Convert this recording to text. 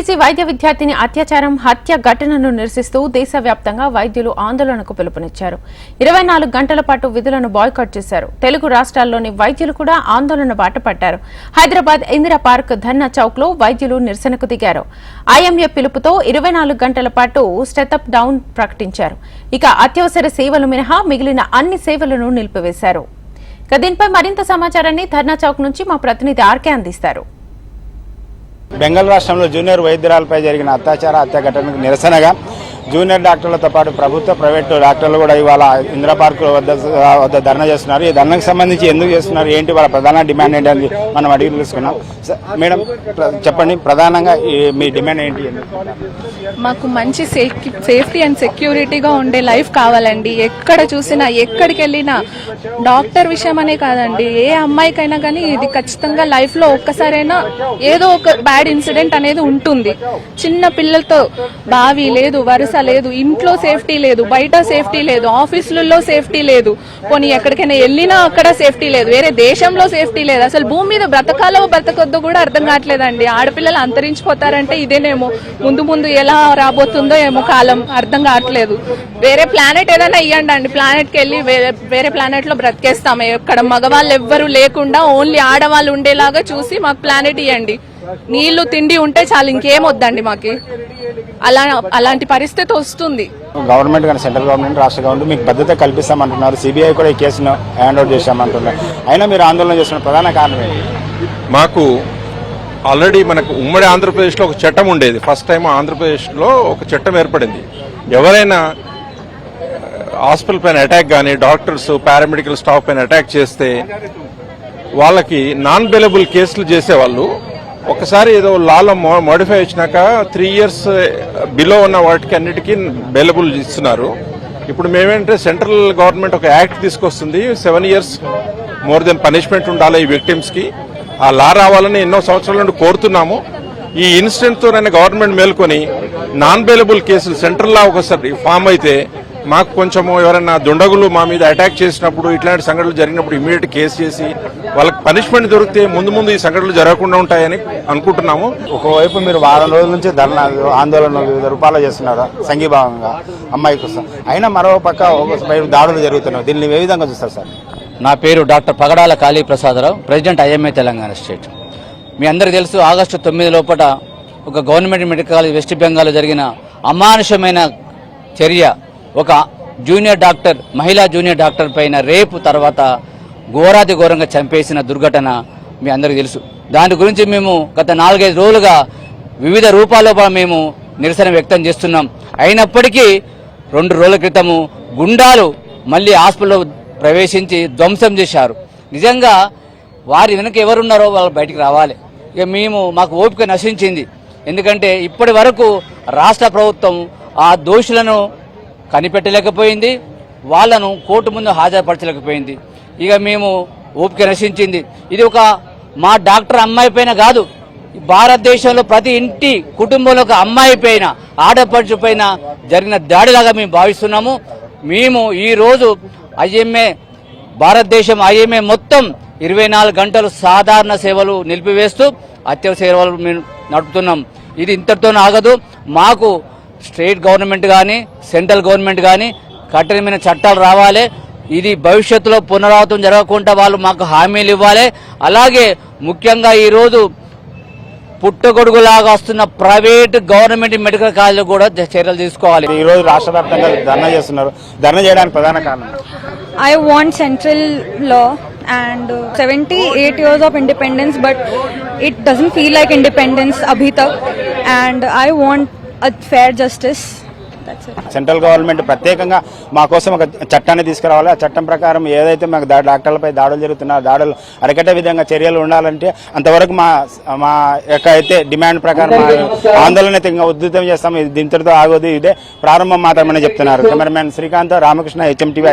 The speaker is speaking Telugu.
ఎంపీసీ వైద్య విద్యార్థిని అత్యాచారం హత్య ఘటనను నిరసిస్తూ దేశవ్యాప్తంగా వైద్యులు ఆందోళనకు పిలుపునిచ్చారు. ఇరవై నాలుగు గంటల పాటు విధులను బాయ్కాట్ చేశారు. తెలుగు రాష్ట్రాల్లోని వైద్యులు కూడా ఆందోళన బాట పట్టారు హైదరాబాద్ ఇందిరా పార్క్ ధర్నా చౌక్లో వైద్యులు నిరసనకు దిగారు. ఐఎంఏ పిలుపుతో ఇరవై నాలుగు గంటల పాటు స్టెప్ డౌన్ ప్రకటించారు. ఇక అత్యవసర సేవలు మినహా మిగిలిన అన్ని సేవలను నిలిపివేశారు. ఇక దీనిపై మరింత సమాచారాన్ని ధర్నా చౌక్ నుంచి మా ప్రతినిధి ఆర్కే అందిస్తారు. బెంగాల్ రాష్ట్రంలో జూనియర్ వైద్యురాలపై జరిగిన అత్యాచార హత్య ఘటనకు నిరసనగా జూనియర్ డాక్టర్లతో పాటు ప్రభుత్వ ప్రైవేటు డాక్టర్లు కూడా ఇవాళ ఇందిరా పార్క్ వద్ద వద్ద ధర్నా చేస్తున్నారు. ఈ ధర్నాకు సంబంధించి ఎందుకు చేస్తున్నారు? ఏంటి వాళ్ళ ప్రధాన డిమాండ్ ఏంటి అని మనం అడిగి తెలుసుకున్నాం మేడం చెప్పండి. ప్రధానంగా మీ డిమాండ్ ఏంటి? మాకు మంచి సేఫ్- సేఫ్టీ అండ్ సెక్యూరిటీగా ఉండే లైఫ్ కావాలండి. ఎక్కడ చూసినా ఎక్కడికి వెళ్ళినా డాక్టర్ విషయం అనే కాదండి. ఏ అమ్మాయికైనా కానీ ఇది ఖచ్చితంగా లైఫ్లో ఒక్కసారైనా ఏదో ఒక బ్యాడ్ ఇన్సిడెంట్ అనేది ఉంటుంది. చిన్న పిల్లలతో బావి లేదు వరుస లేదు ఇంట్లో సేఫ్టీ లేదు బయట సేఫ్టీ లేదు ఆఫీసులలో సేఫ్టీ లేదు. పోనీ ఎక్కడికైనా వెళ్ళినా అక్కడ సేఫ్టీ లేదు వేరే దేశంలో సేఫ్టీ లేదు. అసలు భూమి మీద బ్రతకాలో బ్రతకొద్దో కూడా అర్థం కావట్లేదండి. ఆడపిల్లలు అంతరించిపోతారంటే ఇదేనేమో ముందు ముందు ఎలా రాబోతుందో ఏమో కాలం అర్థం కావట్లేదు. వేరే ప్లానెట్ ఏదైనా ఇవ్వండి అండి. ప్లానెట్కి వెళ్ళి వేరే వేరే ప్లానెట్లో ఎక్కడ మగవాళ్ళు ఎవ్వరు లేకుండా ఓన్లీ ఆడవాళ్ళు ఉండేలాగా చూసి మాకు ప్లానెట్ ఇవ్వండి నీళ్ళు తిండి ఉంటే చాలు ఇంకేం వద్దండి మాకి. అలా అలాంటి పరిస్థితి వస్తుంది. గవర్నమెంట్ కానీ సెంట్రల్ గవర్నమెంట్ రాష్ట్ర గవర్నమెంట్ మీకు భద్రత కల్పిస్తామంటున్నారు. సిబిఐ కూడా ఈ కేసును హ్యాండ్ ఓవర్ చేశామంటున్నారు. అయినా మీరు ఆందోళన చేస్తున్న ప్రధాన కారణం ఏంటి? మాకు ఆల్రెడీ మనకు ఉమ్మడి ఆంధ్రప్రదేశ్లో ఒక చట్టం ఉండేది. ఫస్ట్ టైం ఆంధ్రప్రదేశ్లో ఒక చట్టం ఏర్పడింది. ఎవరైనా హాస్పిటల్ పైన అటాక్ కానీ డాక్టర్స్ పారామెడికల్ స్టాఫ్ పైన అటాక్ చేస్తే వాళ్ళకి నాన్ బెలబుల్ కేసులు చేసేవాళ్ళు ఒకసారి ఏదో లాలో మోడిఫై వచ్చినాక త్రీ ఇయర్స్ బిలో ఉన్న వాటికి అన్నిటికీ అవైలబుల్ ఇస్తున్నారు. ఇప్పుడు మేమేంటే సెంట్రల్ గవర్నమెంట్ ఒక యాక్ట్ తీసుకొస్తుంది. Seven years more than punishment ఉండాలి ఈ విక్టిమ్స్కి ఆ లా రావాలని ఎన్నో సంవత్సరాల నుండి కోరుతున్నాము. ఈ ఇన్సిడెంట్తోనైనా గవర్నమెంట్ మేల్కొని నాన్ బెయిలబుల్ కేసులు సెంట్రల్ లా ఒకసారి ఫామ్ అయితే మాకు కొంచెము ఎవరైనా దుండగులు మా మీద అటాక్ చేసినప్పుడు ఇట్లాంటి సంఘటనలు జరిగినప్పుడు ఇమీడియట్ కేసు చేసి వాళ్ళకి పనిష్మెంట్ దొరికితే ముందు ముందు ఈ సంఘటనలు జరగకుండా ఉంటాయని అనుకుంటున్నాము. ఒకవైపు మీరు వారం రోజుల నుంచి ధర్నా ఆందోళన వివిధ రూపాల్లో చేస్తున్నారు సంఘీభావంగా అమ్మాయి కోసం. అయినా మరో పక్క దాడులు జరుగుతున్నాయి. దీన్ని ఏ విధంగా చూస్తారు సార్? నా పేరు doctor Pagadala Kali Prasadarao president IMA Telangana state. మీ అందరికీ తెలుసు ఆగస్టు తొమ్మిది లోపల ఒక గవర్నమెంట్ మెడికల్ కాలేజ్ వెస్ట్ బెంగాల్లో జరిగిన అమానుషమైన చర్య ఒక జూనియర్ డాక్టర్ మహిళా జూనియర్ డాక్టర్ పైన రేపు తర్వాత ఘోరాతి ఘోరంగా చంపేసిన దుర్ఘటన మీ అందరికీ తెలుసు. దాని గురించి మేము గత నాలుగైదు రోజులుగా వివిధ రూపాల్లో మేము నిరసన వ్యక్తం చేస్తున్నాం. అయినప్పటికీ రెండు రోజుల క్రితము గుండాలు మళ్ళీ హాస్పిటల్లో ప్రవేశించి ధ్వంసం చేశారు. నిజంగా వారి వెనుక ఎవరున్నారో వాళ్ళు బయటికి రావాలి. ఇక మేము మాకు ఓపిక నశించింది. ఎందుకంటే ఇప్పటి వరకు రాష్ట్ర ప్రభుత్వం ఆ దోషులను కనిపెట్టలేకపోయింది. వాళ్ళను కోర్టు ముందు హాజరుపరచలేకపోయింది. ఇక మేము ఓపిక నశించింది. ఇది ఒక మా డాక్టర్ అమ్మాయి పైన కాదు. భారతదేశంలో ప్రతి ఇంటి కుటుంబంలో ఒక అమ్మాయి పైన ఆడపడుచు పైన జరిగిన దాడిలాగా మేము భావిస్తున్నాము. మేము ఈరోజు ఐఎంఏ భారతదేశం ఐఎంఏ మొత్తం ఇరవై నాలుగు గంటలు సాధారణ సేవలు నిలిపివేస్తూ అత్యవసర సేవలు మేము నడుపుతున్నాం. ఇది ఇంతటితో ఆగదు. మాకు స్టేట్ గవర్నమెంట్ కానీ సెంట్రల్ గవర్నమెంట్ కానీ కఠినమైన చట్టాలు రావాలి. ఇది భవిష్యత్తులో పునరావృతం జరగకుండా వాళ్ళు మాకు హామీలు ఇవ్వాలి. అలాగే ముఖ్యంగా ఈరోజు పుట్టగొడుగులాగా వస్తున్న ప్రైవేట్ గవర్నమెంట్ మెడికల్ కాలేజీలు కూడా చర్యలు తీసుకోవాలి. ఈ రోజు రాష్ట్ర వ్యాప్తంగా ధర్నా చేస్తున్నారు. ధర్నా చేయడానికి ప్రధాన కారణం? Want central law and uh, 78 years of independence, but it doesn't feel like independence abhi tak. And I want fair justice central government ప్రత్యేకంగా మా కోసం ఒక చట్టాన్ని తీసుకురావాలి. ఆ చట్టం ప్రకారం ఏదైతే మాకు డాక్టర్లపై దాడులు జరుగుతున్నాయో దాడులు అరికట్టే విధంగా చర్యలు ఉండాలంటే అంతవరకు మా మా యొక్క అయితే డిమాండ్ ప్రకారం ఆందోళన అయితే ఇంకా ఉద్ధృతం చేస్తాం. దీంతో ఆగోదు ఇదే ప్రారంభం మాత్రమే చెప్తున్నారు. Cameraman Srikanth Ramakrishna HM TV